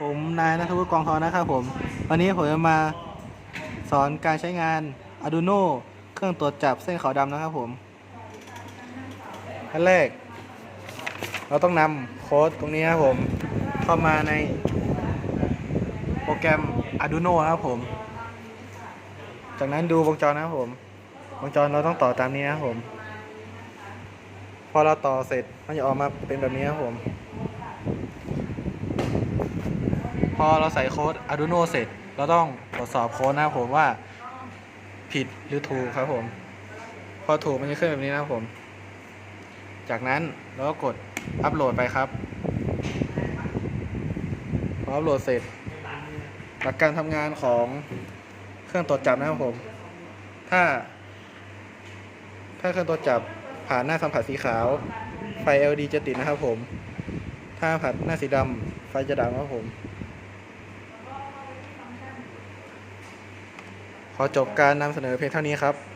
ผมนายนัทวุฒิกองทองนะครับผม วันนี้ผมจะมาสอนการใช้งาน Arduino เครื่องตรวจจับเส้นขาวดำนะครับผมขั้นแรก เราต้องนำโค้ดตรงนี้ครับผม เข้ามาในโปรแกรม Arduino นะครับผม จากนั้นดูวงจรนะครับผม วงจรเราต้องต่อตามนี้นะครับผม พอเราต่อเสร็จมันจะออกมาเป็นแบบนี้ครับผม พ อเราใส่โค้ด Arduino เสร็จ เราต้องตรวจสอบโค้ดนะครับผมว่าผิดหรือถูกครับผม พอถูกมันจะขึ้นแบบนี้นะครับผม จากนั้นเราก็กดอัปโหลดไปครับ พออัปโหลดเสร็จ หลักการทำงานของเครื่องตรวจจับนะครับผม ถ้า ถ้าเครื่องตรวจจับผ่านหน้าสัมผัสสีขาว ไฟ LED จะติดนะครับผม ถ้าผ่านหน้าสีดำไฟจะดับครับผม ขอจบการนำเสนอเพียงเท่านี้ครับ